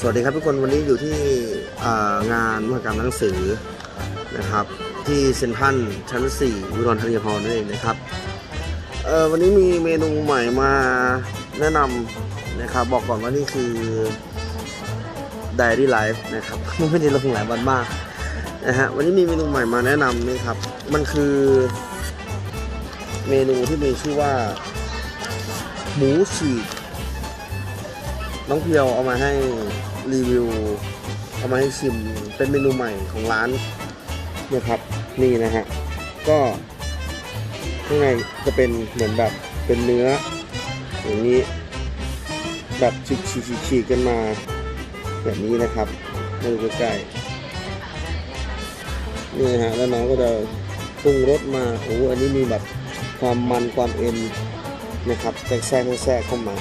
สวัสดีครับทุกคนวันนี้อยู่ที่อ่างานมหกรรมหนังสือนะครับ ที่เซ็นทรัลชั้น 4 อุดรธานีฮอลล์นั่นเองนะครับวันนี้มีเมนูใหม่มาแนะนำนะครับ บอกก่อนว่านี่คือ Diary Life นะครับไม่ได้ลงหลายวันมากนะฮะวันนี้มีเมนูใหม่มาแนะนำนี่ครับ มันคือเมนูที่มีชื่อว่า หมูฉีก น้องเพียวเอามาให้รีวิว เอามาให้ชิมเป็นเมนูใหม่ของร้านนี่ยครับนี่นะฮะก็ข้างในจะเป็นเหมือนแบบเป็นเนื้อ อย่างนี้ แบบฉีกฉีกฉีกกันมา แบบนี้นะครับมาดูใกล้ๆนี่นะฮะแล้วน้องก็จะปรุงรสมาโอ้อันนี้มีแบบความมันความเอ็นนะครับแทรกแทรกแทรกเข้ามา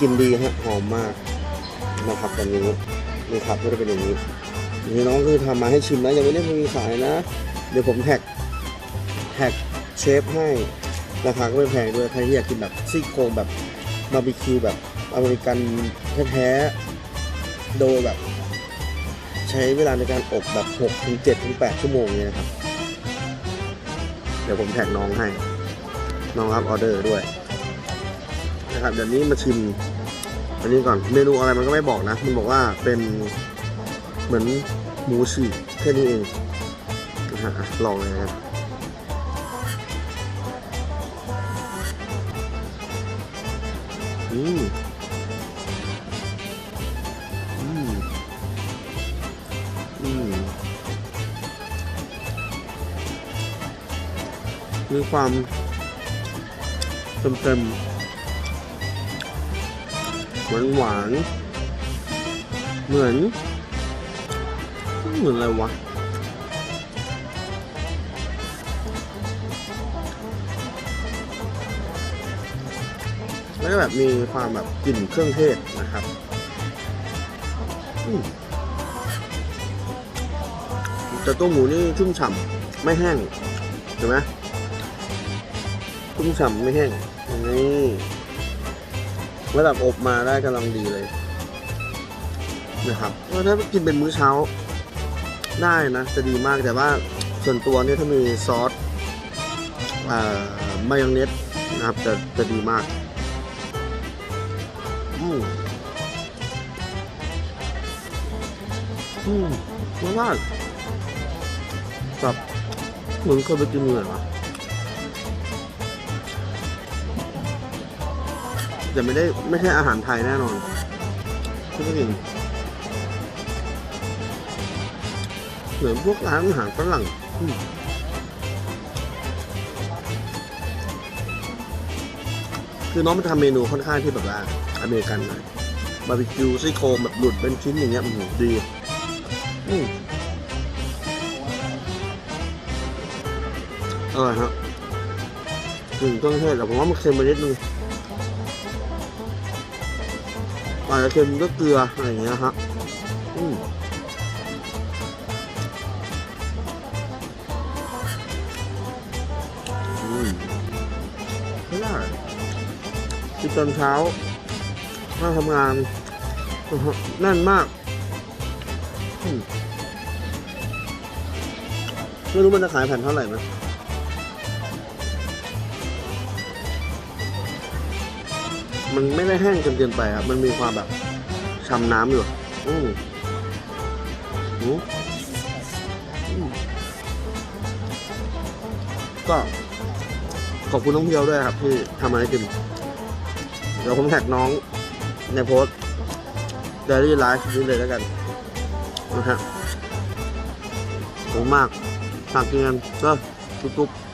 กินดีฮะหอมมากนะครับวันนี้นี่ครับก็จะเป็นอย่างนี้นี่น้องคือทำมาให้ชิมนะยังไม่ได้มีขายนะ เดี๋ยวผมแท็กแท็กเชฟให้ราคาก็ไม่แพงด้วยใครที่อยากกินแบบซี่โครงแบบบาร์บีคิวแบบอเมริกันแท้ๆโดยแบบ ใช้เวลาในการอบแบบ6ถึง7ถึง8ชั่วโมงเนี่ยนะครับ เดี๋ยวผมแท็กน้องให้ น้องรับออเดอร์ด้วย นะครับเดี๋ยวนี้มาชิม อันนี้ก่อนเมนูอะไรมันก็ไม่บอกนะ มันบอกว่าเป็นเหมือนหมูฉีกแค่นี้เองนะฮะลองเลยนะครับอืมอืมอืมมีความเต็มๆ หวานหวานเหมือน เหมือนอะไรวะแล้วก็แบบมีความแบบกลิ่นเครื่องเทศนะครับแต่ตัวหมูนี่ชุ่มฉ่ำไม่แห้งเห็นไหมชุ่มฉ่ำไม่แห้งนี่ ระดับอบมาได้กำลังดีเลยนะครับก็ถ้ากินเป็นมื้อเช้าได้นะ จะดีมากแต่ว่าส่วนตัวเนี่ยถ้ามีซอสเมายองเนสนะครับจะจะดีมากอืมอืมรสชาติแบบเหมือนเคยไปกินเหมือนวะ แต่ไม่ได้ไม่ใช่อาหารไทยแน่นอนที่ไม่กินเหมือนพวกร้านอาหารฝรั่งคือน้องมันทำเมนูค่อนข้างที่แบบว่าอเมริกันหน่อยบาร์บีคิวซี่โครงแบบหลุดเป็นชิ้นอย่างเงี้ยอืมดีอืมอร่อยฮะถึงเครื่องเทศแต่ผมว่ามันเค็มไปนิดนึง อาจจะเค็มก็เกลืออะไรอย่างเงี้ยฮะอืมอืมไม่ได้กินตอนเช้ามาทำงานแน่นมากอืมไม่รู้มันจะขายแผ่นเท่าไหร่ไหม มันไม่ได้แห้งจนเกินไปครับ มันมีความแบบชำน้ำอยู่อืมอืมอืมก็ขอบคุณน้องเพียวด้วยครับ ที่ทำมาให้กินเดี๋ยวผมแท็กน้องในโพสต์ Daily Life นี้เลยแล้วกันนะฮะขอบคุณมากฝากกินกันก็ทุกๆ